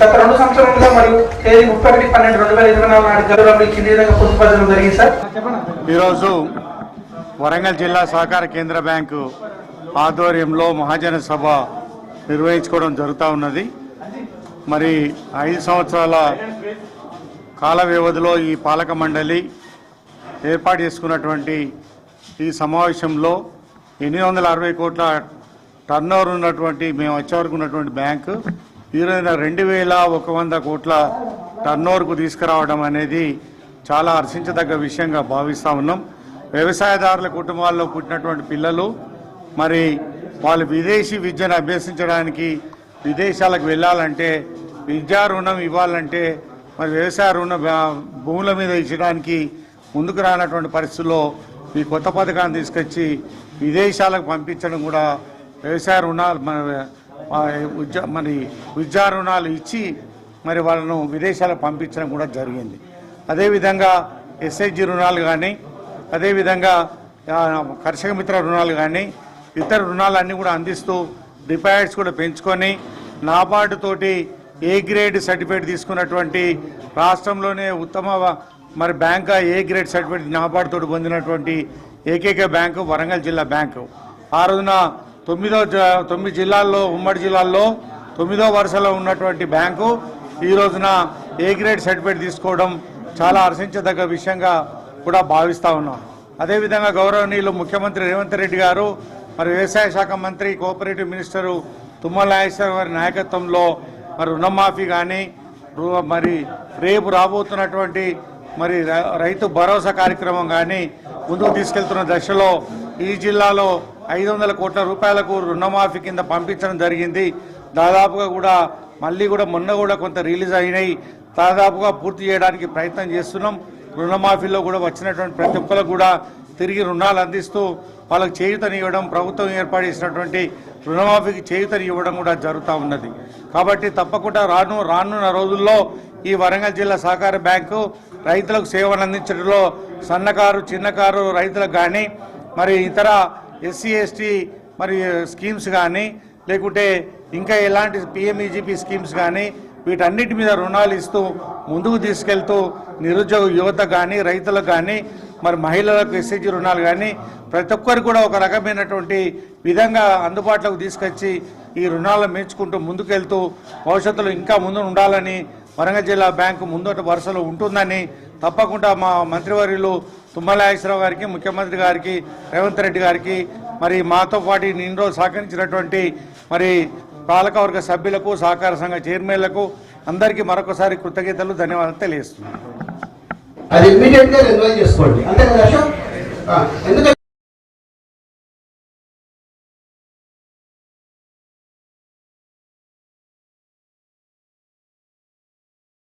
గత రెండు సంవత్సరాలుగా మరియు తేదీ ముప్పై ఒకటి పన్నెండు రెండు వేల ఇరవై నాలుగు నాటి గడువులో ఈ కింది విధంగా పొందుపరచడం జరిగింది సార్? ఈరోజు వరంగల్ జిల్లా సహకార కేంద్ర బ్యాంకు ఆధ్వర్యంలో మహాజన సభ నిర్వహించుకోవడం జరుగుతూ ఉన్నది. మరి ఐదు సంవత్సరాల కాల వ్యవధిలో ఈ పాలక మండలి ఏర్పాటు చేసుకున్నటువంటి ఈ సమావేశంలో ఎనిమిది వందల అరవై కోట్ల టర్న్ ఓవర్ ఉన్నటువంటి మేము వచ్చే వరకు ఉన్నటువంటి బ్యాంకు ఈరోజు రెండు వేల ఒక వంద కోట్ల టర్న్ ఓవర్కు తీసుకురావడం అనేది చాలా హర్షించదగ్గ విషయంగా భావిస్తూ ఉన్నాం. వ్యవసాయదారుల కుటుంబాల్లో పుట్టినటువంటి పిల్లలు మరి వాళ్ళు విదేశీ విద్యను అభ్యసించడానికి విదేశాలకు వెళ్ళాలంటే విద్యా రుణం ఇవ్వాలంటే మరి వ్యవసాయ రుణ భూముల మీద ఇచ్చడానికి ముందుకు రానటువంటి పరిస్థితుల్లో ఈ కొత్త పథకాన్ని తీసుకొచ్చి విదేశాలకు పంపించడం కూడా వ్యవసాయ రుణాలు మన మరి విద్యా రుణాలు ఇచ్చి మరి వాళ్ళను విదేశాలకు పంపించడం కూడా జరిగింది. అదేవిధంగా ఎస్ఐజి రుణాలు కానీ అదేవిధంగా కర్షక మిత్ర రుణాలు కానీ ఇతర రుణాలన్నీ కూడా అందిస్తూ డిపాజిట్స్ కూడా పెంచుకొని నాబార్డు తోటి ఏ గ్రేడ్ సర్టిఫికేట్ తీసుకున్నటువంటి రాష్ట్రంలోనే ఉత్తమ మరి bank A grade certificate NABARD తోటి పొందినటువంటి ఏకైక బ్యాంకు వరంగల్ జిల్లా బ్యాంకు. ఆ రోజున తొమ్మిదో జ- తొమ్మిది జిల్లాల్లో ఉమ్మడి జిల్లాల్లో తొమ్మిదో వరుసలో ఉన్నటువంటి బ్యాంకు ఈ రోజున ఏ గ్రేడ్ సర్టిఫికేట్ తీసుకోవడం చాలా హర్షించదగ్గ విషయంగా కూడా భావిస్తా ఉన్నాం. అదేవిధంగా గౌరవనీయులు ముఖ్యమంత్రి రేవంత్ రెడ్డి గారు మరి వ్యవసాయ శాఖ మంత్రి కోఆపరేటివ్ మినిస్టరు తుమ్మల నాగేశ్వర గారి నాయకత్వంలో మరి రుణమాఫీ కానీ రు- మరి రేపు రాబోతున్నటువంటి మరి రైతు భరోసా కార్యక్రమం కానీ ముందుకు తీసుకెళ్తున్న దశలో ఈ జిల్లాలో ఐదు వందల కోట్ల రూపాయలకు రుణమాఫీ కింద పంపించడం జరిగింది. దాదాపుగా కూడా మళ్ళీ కూడా మొన్న కూడా కొంత రిలీజ్ అయినాయి. దాదాపుగా పూర్తి చేయడానికి ప్రయత్నం చేస్తున్నాం. రుణమాఫీలో కూడా వచ్చినటువంటి ప్రతి ఒక్కరికి కూడా తిరిగి రుణాలు అందిస్తూ వాళ్ళకి చేయూతనివ్వడం ప్రభుత్వం ఏర్పాటు చేసినటువంటి రుణమాఫీకి చేయూతనివ్వడం కూడా జరుగుతూ ఉన్నది. కాబట్టి తప్పకుండా రాను రానున్న రోజుల్లో ఈ వరంగల్ జిల్లా సహకార బ్యాంకు రైతులకు సేవలు అందించడంలో సన్నకారు చిన్నకారు రైతులకు కానీ మరి ఇతర ఎస్సీ ఎస్టీ మరి స్కీమ్స్ కానీ లేకుంటే ఇంకా ఎలాంటి పిఎంఈజీపీ స్కీమ్స్ కానీ వీటన్నిటి మీద రుణాలు ఇస్తూ ముందుకు తీసుకెళ్తూ నిరుద్యోగ యువత కానీ రైతులకు కానీ మరి మహిళలకు ఎస్సీజీ రుణాలు కానీ ప్రతి ఒక్కరు కూడా ఒక రకమైనటువంటి విధంగా అందుబాటులోకి తీసుకొచ్చి ఈ రుణాలను మెచ్చుకుంటూ ముందుకెళ్తూ భవిష్యత్తులో ఇంకా ముందు ఉండాలని వరంగల్ జిల్లా బ్యాంకు ముందట వరుసలో ఉంటుందని తప్పకుండా మా మంత్రివర్యులు తుమ్మల నాగేశ్వరరావు గారికి ముఖ్యమంత్రి గారికి రేవంత్ రెడ్డి గారికి మరి మాతో పాటు నిన్న సహకరించినటువంటి మరి పాలకవర్గ సభ్యులకు సహకార సంఘ చైర్మన్లకు అందరికీ మరొకసారి కృతజ్ఞతలు ధన్యవాదాలు తెలియజేస్తున్నాను. అది గా చేసుకోండి. అంతే కదా ఎందుకంటే